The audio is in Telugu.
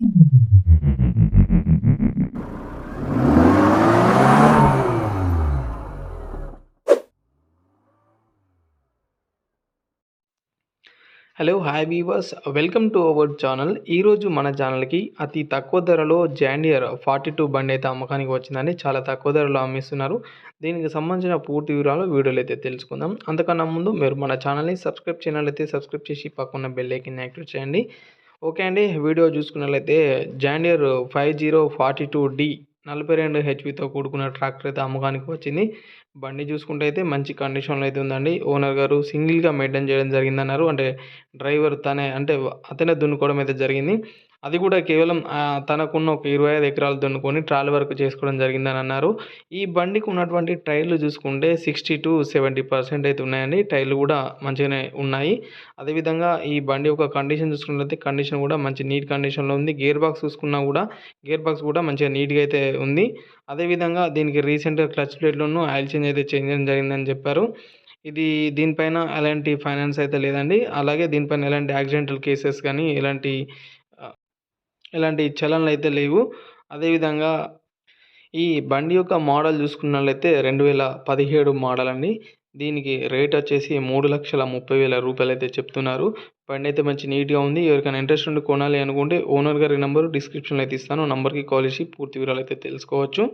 Hello hi viewers welcome to our channel ఈరోజు మన ఛానల్కి అతి తక్కువ ధరలో జాండియర్ ఫార్టీ టూ బండి అయితే అమ్మకానికి వచ్చిందని చాలా తక్కువ ధరలో అమ్మిస్తున్నారు. దీనికి సంబంధించిన పూర్తి వివరాలు వీడియోలో అయితే తెలుసుకుందాం. అంతకన్నా ముందు మీరు మన ఛానల్ని సబ్స్క్రైబ్ చేయనట్లయితే సబ్స్క్రైబ్ చేసి పక్కన బెల్ ఐకిన్ యాక్టివేట్ చేయండి. ఓకే అండి. వీడియో చూసుకున్నట్లయితే John Deere five zero forty two D నలభై రెండు హెచ్పితో కూడుకున్న ట్రాక్టర్ అయితే అమ్మకానికి వచ్చింది. బండి చూసుకుంటే అయితే మంచి కండిషన్లో అయితే ఉందండి. ఓనర్ గారు సింగిల్గా మెయింటైన్ చేయడం జరిగిందన్నారు. అంటే డ్రైవర్ తనే అంటే అతనే దున్నుకోవడం అయితే జరిగింది. అది కూడా కేవలం తనకున్న ఒక ఇరవై ఐదు ఎకరాలు దున్నుకొని ట్రాలీ వర్క్ చేసుకోవడం జరిగిందని అన్నారు. ఈ బండికి ఉన్నటువంటి టైర్లు చూసుకుంటే సిక్స్టీ టు సెవెంటీ పర్సెంట్ అయితే ఉన్నాయండి. టైర్లు కూడా మంచిగానే ఉన్నాయి. అదేవిధంగా ఈ బండి యొక్క కండిషన్ చూసుకున్నట్లయితే కండిషన్ కూడా మంచి నీట్ కండిషన్లో ఉంది. గేర్ బాక్స్ చూసుకున్నా కూడా గేర్ బాక్స్ కూడా మంచిగా నీట్గా అయితే ఉంది. అదేవిధంగా దీనికి రీసెంట్గా క్లచ్ ప్లేట్లోనూ ఆయిల్ చేంజ్ అయితే చేంజ్ చేయడం జరిగిందని చెప్పారు. ఇది దీనిపైన ఎలాంటి ఫైనాన్స్ అయితే లేదండి. అలాగే దీనిపైన ఎలాంటి యాక్సిడెంటల్ కేసెస్ కానీ ఎలాంటి ఇలాంటి చలనలు అయితే లేవు. అదేవిధంగా ఈ బండి యొక్క మోడల్ చూసుకున్నట్లయితే రెండు వేల పదిహేడు మోడల్ అండి దీనికి రేట్ వచ్చేసి మూడు లక్షల ముప్పై వేల రూపాయలు అయితే చెప్తున్నారు. బండి అయితే మంచి నీట్గా ఉంది. ఎవరికైనా ఇంట్రెస్ట్ ఉండి కొనాలి అనుకుంటే ఓనర్ గారి నెంబర్ డిస్క్రిప్షన్లో అయితే ఇస్తాను. నంబర్కి కాల్ చేసి పూర్తి వివరాలు అయితే తెలుసుకోవచ్చు.